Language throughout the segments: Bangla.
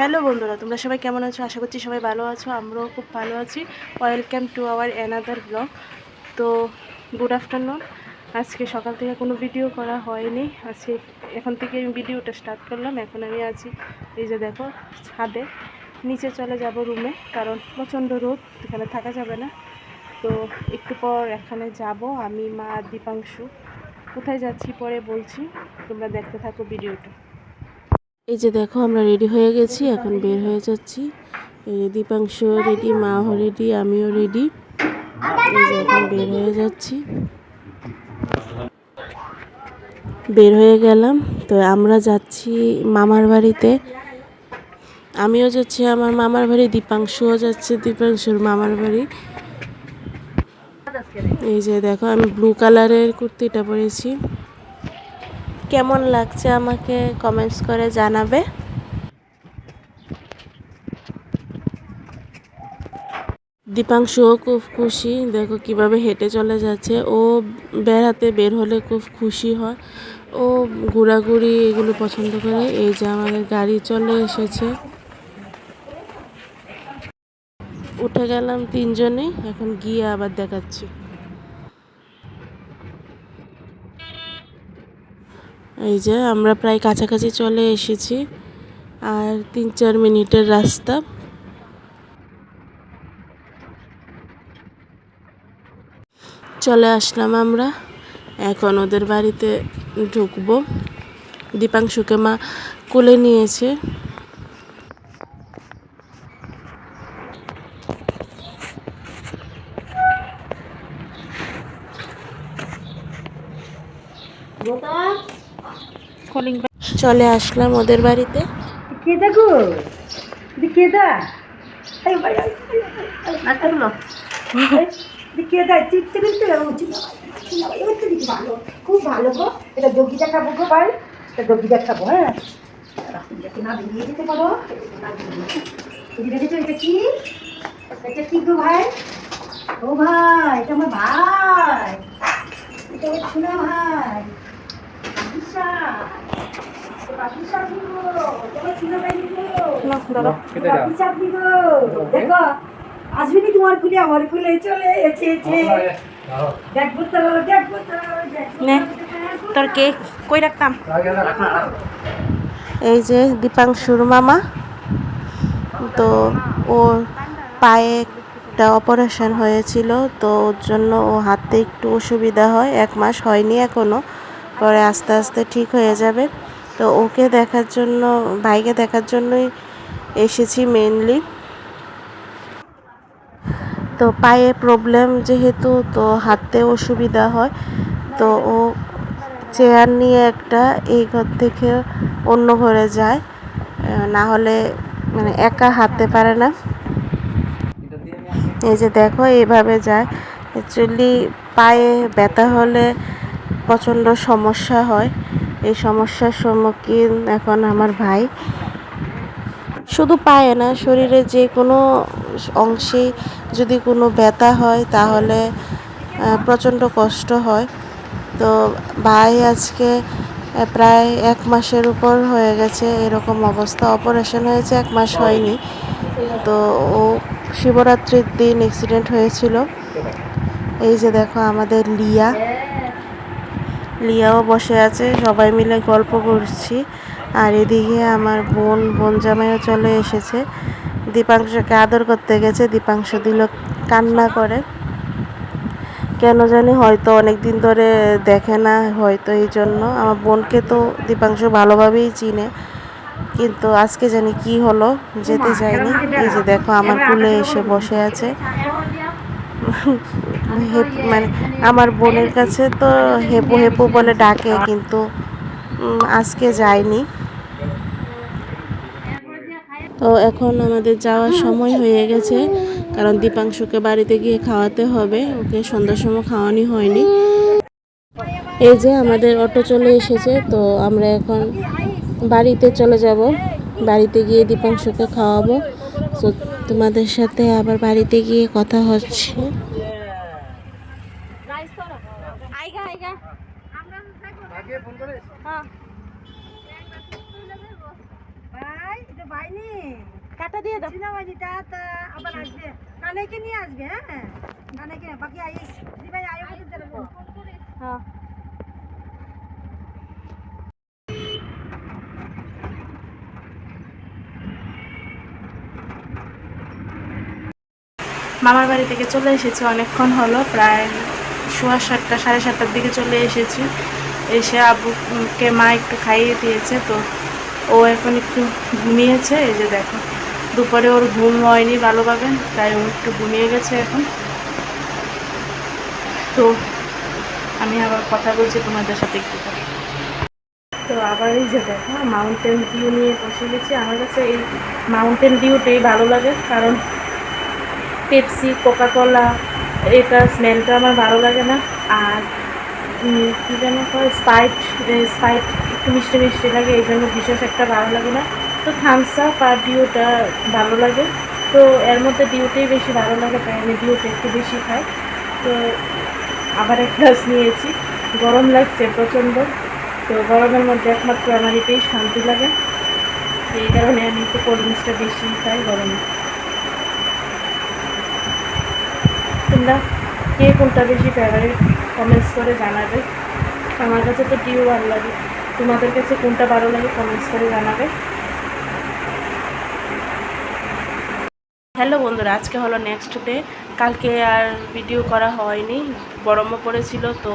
হ্যালো বন্ধুরা, তোমরা সবাই কেমন আছো? আশা করছি সবাই ভালো আছো, আমরাও খুব ভালো আছি। Welcome to our another blog তো গুড আফটারনুন আজকে সকাল থেকে কোনো ভিডিও করা হয়নি। আজকে এখন থেকে আমি ভিডিওটা স্টার্ট করলাম। এখন আমি আছি, এই যে দেখো, ছাদে। নিচে চলে যাব রুমে কারণ প্রচণ্ড রোদ, এখানে থাকা যাবে না। তো, একটু পর এখানে যাব আমি, মা, দীপাংশু। কোথায় যাচ্ছি পরে বলছি, তোমরা দেখতে থাকো ভিডিওটা এই যে দেখো, আমরা রেডি হয়ে গেছি, এখন বের হয়ে যাচ্ছি। দীপাংশ রেডি মাও রেডি আমিও রেডি এই যে এখন বের হয়ে যাচ্ছি। বের হয়ে গেলাম। তো আমরা যাচ্ছি মামার বাড়িতে। আমিও যাচ্ছি, আমার মামার বাড়ি, দীপাংশুও যাচ্ছে, দীপাংশুর মামার বাড়ি। এই যে দেখো, আমি ব্লু কালারের কুর্তিটা পরেছি। কেমন লাগছে আমাকে কমেন্টস করে জানাবে? দীপাংশুও খুব খুশি। দেখো কীভাবে হেঁটে চলে যাচ্ছে। ও বেড়াতে বের হলে খুব খুশি হয়। ও ঘোরাঘুরি এগুলো পছন্দ করে। এই যে আমাদের গাড়ি চলে এসেছে। উঠে গেলাম তিনজনে। এখন গিয়ে আবার দেখাচ্ছি। এই যে আমরা প্রায় কাছাকাছি চলে এসেছি, আর তিন চার মিনিটের রাস্তা। চলে আসলাম আমরা। এখন ওদের বাড়িতে ঢুকবো। দীপাংশুকে মা কোলে নিয়েছে। চলে আসলাম ওদের বাড়িতে। কেদা গো? দি? কেদা চিপতে কিন্তু ভালো খুব ভালো গো। এটা দগিটা খাব গো ভাই এটা দগিটা খাব হ্যাঁ। না বেরিয়ে যেতে পারো। তুমি দেখেছ এটা কি? এটা কি গো ভাই? ও ভাই এটা আমার ভাই। এটা আমার ভাই বিশাল। পাপিসা দিব তোমার ছিল ভাই দিব পাপিসা দিব দেখো আসবিনি তোমার কুলে আমার কুলে চলে এসেছে। দেখব তো দেখব তোর কেক কই রাখতাম? এই যে দীপাংশুর মামা। তো ওর পায়ে একটা অপারেশন হয়েছিল তো ওর জন্য ও হাতে একটু অসুবিধা হয় এক মাস হয়নি এখনও পরে আস্তে আস্তে ঠিক হয়ে যাবে। তো ওকে দেখার জন্য, ভাইকে দেখার জন্যই এসেছি মেনলি তো পায়ে প্রবলেম যেহেতু, তো হাতে অসুবিধা হয়। তো ও চেয়ার নিয়ে একটা এই ঘর থেকে অন্য ঘরে যায়। না হলে মানে একা হাঁটতে পারে না। এই যে দেখো এইভাবে যায়। অ্যাকচুয়ালি পায়ে ব্যথা হলে প্রচণ্ড সমস্যা হয়। এই সমস্যার সম্মুখীন এখন আমার ভাই। শুধু পায়ে না, শরীরে যে কোনো অংশে যদি কোনো ব্যথা হয় তাহলে প্রচণ্ড কষ্ট হয়। তো ভাই আজকে প্রায় এক মাসের উপর হয়ে গেছে এরকম অবস্থা। অপারেশন হয়েছে, এক মাস হয়নি। তো ও শিবরাত্রির দিন অ্যাক্সিডেন্ট হয়েছিল। এই যে দেখো আমাদের লিয়া। লিয়াও বসে আছে, সবাই মিলে গল্প করছি। আর এদিকে আমার বোন বোন জামাইও চলে এসেছে। দীপাংশকে আদর করতে গেছে, দীপাংশ দিল কান্না করে। কেন জানি হয়তো অনেক দিন ধরে দেখে না হয়তো এই জন্য। আমার বোনকে তো দীপাংশ ভালোভাবেই চিনে, কিন্তু আজকে জানি কি হলো যেতে চাইনি। এই যে দেখো, আমার কুলে এসে বসে আছে। মানে আমার বোনের কাছে তো হেপু হেপু বলে ডাকে কিন্তু আজকে যায়নি। তো এখন আমাদের যাওয়ার সময় হয়ে গেছে, কারণ দীপাংশুকে বাড়িতে গিয়ে খাওয়াতে হবে, ওকে সন্ধ্যার সময় খাওয়ানি হয়নি। এই যে আমাদের অটো চলে এসেছে, তো আমরা এখন বাড়িতে চলে যাব। বাড়িতে গিয়ে দীপাংশুকে খাওয়াবো। তো তোমাদের সাথে আবার বাড়িতে গিয়ে কথা হচ্ছে ভাই এটা বাইনি কাটা দিয়ে দাও। চিনা বাইনি তা তা আবার আসবে। কানাইকে নিয়ে আসবে হ্যাঁ? কানাইকে বাকি আইস। দি ভাই আয়ো বলতে দেবো হ্যাঁ। মামার বাড়ি থেকে চলে এসেছি। অনেকক্ষণ হলো প্রায় সোয়া সাতটা সাড়ে সাতটার দিকে চলে এসেছি। এসে আব্বুকে মা একটু খাইয়ে দিয়েছে, তো ও এখন একটু ঘুমিয়েছে, এই যে দেখো। দুপুরে ওর ঘুম হয়নি ভালোভাবে, তাই ও একটু ঘুমিয়ে গেছে এখন। তো আমি আবার কথা বলছি তোমাদের সাথে একটু। তো আবার এই যে দেখো মাউন্টেন ভিউ নিয়ে বসে গেছি। আমার কাছে এই মাউন্টেন ভিউটাই ভালো লাগে, কারণ পেপসি কোকাকোলা এটা স্মেলটা আমার ভালো লাগে না। আর কী যেন কয় স্পাইট স্পাইট একটু মিষ্টি মিষ্টি লাগে, এই জন্য বিশেষ একটা ভালো লাগে না। তো থামস আপ আর ডিউটা ভালো লাগে। তো এর মধ্যে ডিউটাই বেশি ভালো লাগে, তাই আমি ডিউটা একটু বেশি খাই। তো আবার এক গ্লাস নিয়েছি। গরম লাগছে প্রচণ্ড। তো গরমের মধ্যে একমাত্র আমার এটাই শান্তি লাগে। এই কারণে আমি একটু কোল্ড ড্রিঙ্কসটা বেশি খাই গরমে। তোমরা? কে কোনটা বেশি ফেভারিট কমেন্টস করে জানাবে? আমার কাছে তো ডিউ ভালো লাগে। তোমাদের কাছে কোনটা ভালো লাগে কমেন্টস করে জানাবে? হ্যালো বন্ধুরা, আজকে হলো নেক্সট ডে কালকে আর ভিডিও করা হয়নি। গরমও পড়েছিল, তো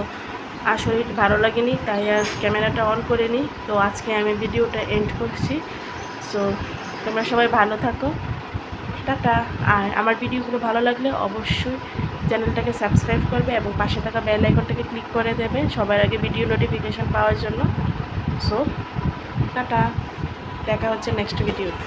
আসলে ভালো লাগেনি, তাই আর ক্যামেরাটা অন করে করিনি। তো আজকে আমি ভিডিওটা এন্ড করছি। সো তোমরা সবাই ভালো থাকো। টাটা। আর আমার ভিডিওগুলো ভালো লাগলে অবশ্যই চ্যানেলটাকে সাবস্ক্রাইব করবে এবং পাশে থাকা বেল আইকনটাকে ক্লিক করে দেবে সবার আগে ভিডিও নোটিফিকেশান পাওয়ার জন্য। So tata. দেখা হচ্ছে নেক্সট ভিডিওতে